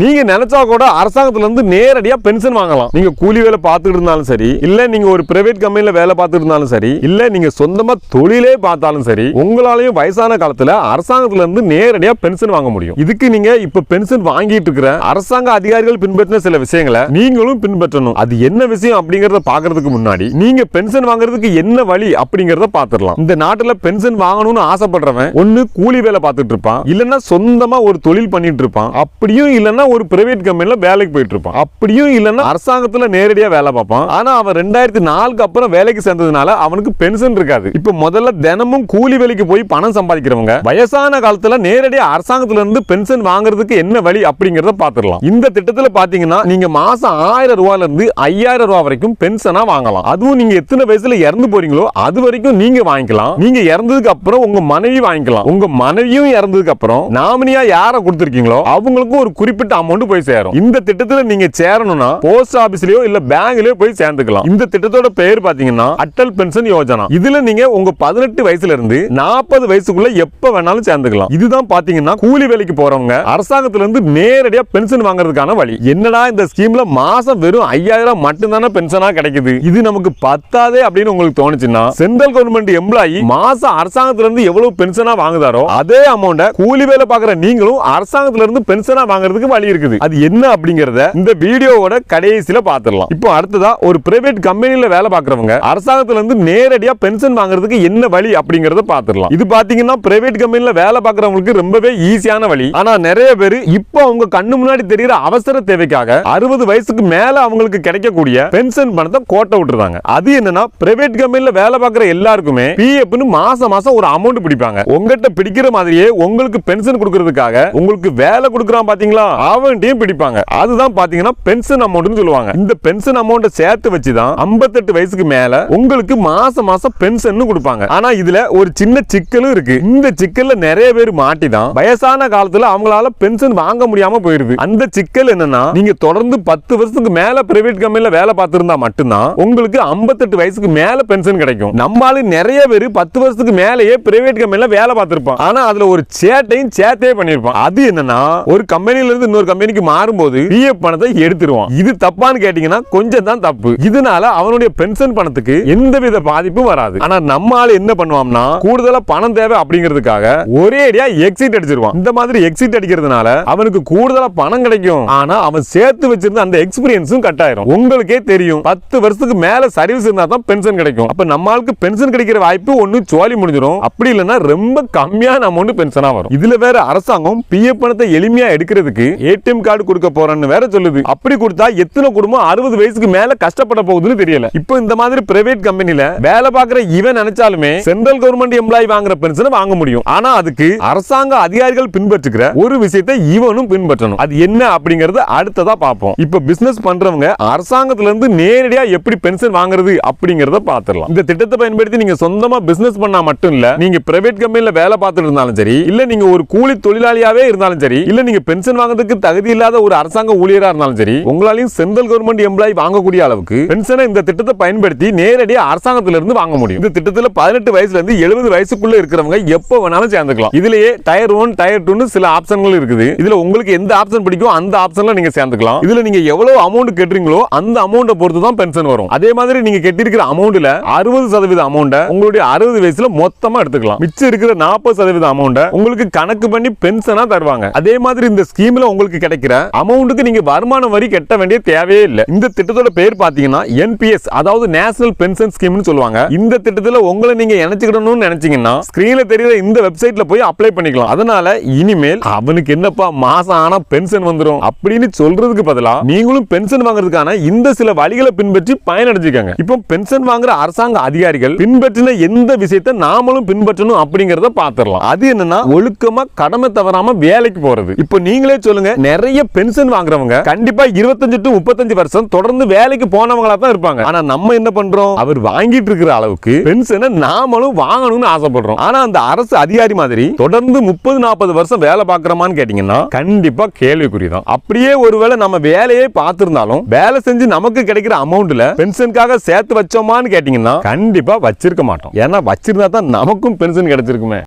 நீங்க நினைச்சா கூட அரசாங்கத்துல இருந்து நேரடியா பென்ஷன் வாங்கலாம். நீங்க கூலி வேலை பார்த்துட்டு இருந்தாலும் சரி இல்ல நீங்க ஒரு பிரைவேட் கம்பெனில வேலை பார்த்துட்டு இருந்தாலும் சரி இல்ல நீங்க சொந்தமா தொழிலே பார்த்தாலும் சரி உங்களாலையும் வயசான காலத்துல அரசாங்கத்துல இருந்து நேரடியா பென்ஷன் வாங்க முடியும். இதுக்கு நீங்க இப்ப பென்ஷன் வாங்கிட்டு இருக்கிற அரசாங்க அதிகாரிகள் பின்பற்றின சில விஷயங்களை நீங்களும் பின்பற்றணும். அது என்ன விஷயம் அப்படிங்கறத பாக்குறதுக்கு முன்னாடி நீங்க பென்ஷன் வாங்குறதுக்கு என்ன வழி அப்படிங்கறத பாத்துடலாம் இந்த நாட்டுல பென்ஷன் வாங்கணும்னு ஆசைப்படுறவன் ஒன்னு கூலி வேலை பார்த்துட்டு இருப்பான் இல்லன்னா சொந்தமா ஒரு தொழில் பண்ணிட்டு இருப்பான் அப்படியும் இல்லன்னா ஒரு பிரைவேட் கம்பெனியில் வேலைக்கு போயிட்டு இருப்பான். அப்படியும் இல்லன்னா அரசாங்கத்துல நேரடியா வேலை பார்ப்பான். ஆனா அவன் ரெண்டாயிரத்தி நாலுக்கு அப்புறம் வேலைக்கு சேர்ந்ததுனால அவனுக்கு பென்ஷன் இருக்காது. இப்ப முதல்ல தினமும் கூலி வேலைக்கு போய் பணம் சம்பாதிக்கிறவங்க வயசான காலத்துல நேரடியாக அரசாங்கத்துல இருந்து பென்ஷன் வாங்குறதுக்கு என்ன வழி அப்படிங்கறத பார்த்துடலாம். இந்த திட்டத்துல பாத்தீங்கன்னா நீங்க மாசம் ஆயிரம் ரூபாயில இருந்து ஐயாயிரம் ரூபாய் வரைக்கும் பென்ஷனா வாங்கலாம். அதுவும் நீங்க எத்தனை வயசுல இறந்து போறீங்களோ அது வரைக்கும் நீங்க வாங்கிக்கலாம். நீங்க இறந்ததுக்கு அப்புறம் உங்க மனைவி வாங்கிக்கலாம். உங்க மனைவியும் இறந்ததுக்கு அப்புறம் நாமினியா யாரை கொடுத்துருக்கீங்களோ அவங்களுக்கும் ஒரு குறிப்பிட்ட அமௌண்ட் போய் சேரும். இந்த திட்டத்துல நீங்க சேரணும்னா போஸ்ட் ஆபீஸ்லயோ இல்ல பேங்க்லயோ போய் சேர்ந்துக்கலாம். இந்த திட்டத்தோட பெயர் பாத்தீங்கன்னா அட்டல் பென்ஷன் யோஜனா. இதுல நீங்க உங்க பதினெட்டு வயசுல இருந்து நாற்பது வயசுக்குள்ள எப்ப வேணாலும் சேர்ந்துக்கலாம். இதுதான் பாத்தீங்கன்னா கூலி வேலைக்கு போறவங்க அரசாங்கத்துல இருந்து நேரடியா பென்ஷன் வாங்குறதுக்கான வழி. என்னடா இந்த ஸ்கீம்ல மாசம் வெறும் ஐயாயிரம் மட்டும்தானே பென்ஷனா கிடைக்குது? இது நமக்கு பத்தாதே அப்படின்னு உங்களுக்கு தோணுச்சுன்னா சென்ட்ரல் கவர்மெண்ட் எம்ப்ளாயி மாசம் அரசாங்கத்துல இருந்து எவ்வளவு பென்ஷனா வாங்குதாரோ அதே அமௌண்ட கூலி வேலை பாக்குற நீங்களும் அரசாங்கத்துல இருந்து பென்ஷனா வாங்குறதுக்கு வழி. இருக்குது. அது என்ன அப்படிங்கறத இந்த வீடியோவோட கடைசியில பாத்துடலாம். இப்போ அடுத்ததா ஒரு பிரைவேட் கம்பெனில வேலை பாக்குறவங்க அரசாங்கத்துல இருந்து நேரடியா பென்ஷன் வாங்குறதுக்கு என்ன வழி அப்படிங்கறத பாத்துடலாம். இது பாத்தீங்கன்னா பிரைவேட் கம்பெனில வேலை பாக்குறவங்களுக்கு ரொம்பவே ஈஸியான வழி. ஆனா நிறைய பேர் இப்போ அவங்க கண்ணு முன்னாடி தெரியற அவசர தேவைக்காக அறுபது வயசுக்கு மேல அவங்களுக்கு கிடைக்கக்கூடிய பென்ஷன் பணத்தை கோட்டை விட்டுறாங்க. அது என்னன்னா பிரைவேட் கம்பெனில வேலை பார்க்குற எல்லாருக்குமே பிஎஃப்னு மாசம் மாசம் ஒரு அமௌண்ட் பிடிப்பாங்க. உங்ககிட்ட பிடிக்கிற மாதிரியே உங்களுக்கு பென்ஷன் கொடுக்கறதுக்காக உங்களுக்கு வேலை கொடுக்குறான் பாத்தீங்களா? அவன்ட்டையும் பிடிப்பாங்க. அதுதான் பாத்தீங்கன்னா பென்ஷன் அமௌண்ட்னு சொல்லுவாங்க. இந்த பென்ஷன் அமௌண்ட்டை சேர்த்து வச்சு தான் 58 வயசுக்கு மேல உங்களுக்கு மாசம் மாசம் பென்ஷன் கொடுப்பாங்க. ஆனா இதுல ஒரு சின்ன சிக்கலும் இருக்கு. இந்த சிக்கல்ல நிறைய பேர் மாட்டி தான் வயசான காலத்துல அவங்களால பென்ஷன் வாங்க முடியாம போயிருது. அந்த சிக்கல் என்னன்னா நீங்க தொடர்ந்து பத்து வருஷத்துக்கு மேல பிரைவேட் கம்பெனில வேலை பார்த்திருந்தா மட்டும்தான் உங்களுக்கு 58 வயசுக்கு மேல பென்ஷன் கிடைக்கும். நம்மளால நிறைய பேர் பத்து வருஷத்துக்கு மேலேயே பிரைவேட் கம்பெனில வேலை பார்த்திருப்பான். ஆனா அதுல ஒரு சேட்டையும் சேர்த்தே பண்ணிருப்பான். அது என்னன்னா ஒரு கம்பெனில இருந்து இன்னொரு கம்பெனிக்கு மாறும்போது பிஎஃப் பணத்தை எடுத்துருவான். இது தப்பான்னு கேட்டீங்கன்னா கொஞ்சம் தான் தப்பு. இதனால அவனுடைய பென்ஷன் பணத்துக்கு எந்தவித பாதிப்பும் வராது. ஆனா நம்ம என்ன பண்ணுவோம்னா கூடுதலா பணம் தேவை அப்படிங்கிறதுக்காக ஒரே அடியா எக்ஸிட் அடிச்சிருவான். இந்த மாதிரி எக்ஸிட் அடிக்கிறதுனால அவனுக்கு கூடுதலா பணம் கிடைக்கும். ஆனா அவன் சேர்த்து வச்சிருந்த அந்த எக்ஸ்பீரியன்ஸும் கட் ஆயிரும். உங்களுக்கே தெரியும் பத்து வருஷத்துக்கு மேல சர்வீஸ் இருந்தா தான் பென்ஷன் கிடைக்கும். அப்ப நம்ம ஆளுக்கு பென்ஷன் கிடைக்கிற வாய்ப்பு ஒண்ணு சோழி முடிஞ்சிடும் அப்படி இல்லைன்னா ரொம்ப கம்மியான அமௌண்ட் பென்ஷனா வரும். இதுல வேற அரசாங்கம் பிஎஃப் பணத்தை எளிமையா எடுக்கிறதுக்கு ஏடிஎம் கார்டு கொடுக்க போறேன்னு வேற சொல்லுது. அப்படி கொடுத்தா எத்தனை குடும்பம் அறுபது வயசுக்கு மேல கஷ்டப்பட போகுதுன்னு தெரியல. இப்போ இந்த மாதிரி பிரைவேட் கம்பெனில வேலை பார்க்குற இவன் நினைச்சாலுமே சென்ட்ரல் கவர்மெண்ட் எம்ப்ளாயி வாங்குற பென்ஷனை வாங்க முடியும். ஆனா அதுக்கு அரசாங்க அதிகாரிகள் பின்பற்றுகிற ஒரு விஷயத்தை இவனும் பின்பற்றணும். அது என்ன அப்படிங்கறது அடுத்ததா பார்ப்போம். இப்போ பிசினஸ் பண்றவங்க அரசாங்கத்துல இருந்து நேரடியா எப்படி பென்ஷன் வாங்குறது அப்படிங்கறத பாத்துடலாம் இந்த திட்டத்தை பயன்படுத்தி நீங்க சொந்தமா பிசினஸ் பண்ணா மட்டும் இல்ல நீங்க பிரைவேட் கம்பெனில வேலை பார்த்துட்டு இருந்தாலும் சரி இல்ல நீங்க ஒரு கூலி தொழிலாளியாவே இருந்தாலும் சரி இல்ல நீங்க பென்ஷன் வாங்குறதுக்கு தகுதி இல்லாத ஒரு அரசாங்க ஊழியரா இருந்தாலும் சரி உங்களாலையும் சென்ட்ரல் கவர்மெண்ட் எம்ப்ளாயி வாங்கக்கூடிய அளவுக்கு பென்ஷனை இந்த திட்டத்தை பயன்படுத்தி நேரடியாக அரசாங்கத்துல இருந்து வாங்க முடியும். இந்த திட்டத்துல பதினெட்டு வயசுல இருந்து எழுபது வயசுக்குள்ள இருக்கிறவங்க எப்போ வேணாலும் சேர்ந்துக்கலாம். இதுலயே டயர் ஒன் டயர் டூன்னு சில ஆப்ஷன்கள் இருக்குது. இதுல உங்களுக்கு எந்த ஆப்ஷன் பிடிக்கும் அந்த ஆப்ஷன்ல நீங்க சேர்ந்துக்கலாம். இதுல நீங்க எவ்வளவு அமௌண்ட் கட்டுறீங்களோ அந்த அமௌண்ட்டை பொறுத்து தான் பென்ஷன் வரும். அதே மாதிரி நீங்க கட்டியிருக்கிற அமௌண்ட்ல அறுபது சதவீத அமௌண்ட்டை உங்களுடைய அறுபது வயசுல மொத்தமா எடுத்துக்கலாம். மிச்சம் இருக்கிற நாற்பது சதவீத அமௌண்ட்டை உங்களுக்கு கணக்கு பண்ணி பென்ஷனா தருவாங்க. அதே மாதிரி இந்த ஸ்கீம்ல உங்களுக்கு கிடைக்கிற அமௌண்ட்டுக்கு நீங்க வருமான வரி கட்ட வேண்டிய தேவையே இல்லை. இந்த திட்டத்தோட பேர் பாத்தீங்கன்னா என்பிஎஸ் அதாவது நேஷனல் பென்ஷன் ஸ்கீம்னு சொல்லுவாங்க. இந்த திட்டத்துல உங்களை நீங்க இணைச்சுக்கணும்னு நினைச்சீங்கன்னா ஸ்கிரீன்ல தெரியுற இந்த வெப்சைட்ல போய் அப்ளை பண்ணிக்கலாம். அதனால இனிமேல் அவனுக்கு என்னப்பா மாசம் ஆனா பென்ஷன் வந்துடும் அப்படின்னு சொல்றதுக்கு பதிலா நீங்களும் பென்ஷன் வாங்குறதுக்கான இந்த சில வழிகளை பின்பற்றி பயனடைஞ்சுக்காங்க. இப்போ பென்ஷன் வாங்குற அரசாங்க அதிகாரிகள் பின்பற்றின எந்த விஷயத்தை நாமளும் பின்பற்றணும் அப்படிங்கறத பாத்துடலாம் அது என்னன்னா ஒழுக்கமா கடமை தவறாம வேலைக்கு போறது. இப்போ நீங்களே சொல்லுங்க நிறைய பென்ஷன் வாங்குறவங்க கண்டிப்பா இருபத்தஞ்சு டு முப்பத்தஞ்சு வருஷம் தொடர்ந்து வேலைக்கு போனவங்களா தான் இருப்பாங்க. ஆனா நம்ம என்ன பண்றோம்? அவர் வாங்கிட்டு இருக்கிற அளவுக்கு பென்ஷனை நாமளும் வாங்கணும்னு ஆசைப்படுறோம். ஆனா அந்த அரசு அதிகாரி மாதிரி தொடர்ந்து முப்பது நாற்பது வருஷம் வேலை பார்க்கறோமான்னு கேட்டீங்கன்னா கண்டிப்பா கேள்விக்குறிதான் அப்படியே ஒருவேளை நம்ம வேலையே பார்த்திருந்தாலும் வேலை செஞ்சு நமக்கு கிடைக்கிற அமௌண்ட்ல பென்ஷனுக்காக சேர்த்து வச்சோமான்னு கேட்டீங்கன்னா கண்டிப்பா வச்சிருக்க மாட்டோம். ஏன்னா வச்சிருந்தா தான் நமக்கும் பென்ஷன் கிடைச்சிருக்குமே.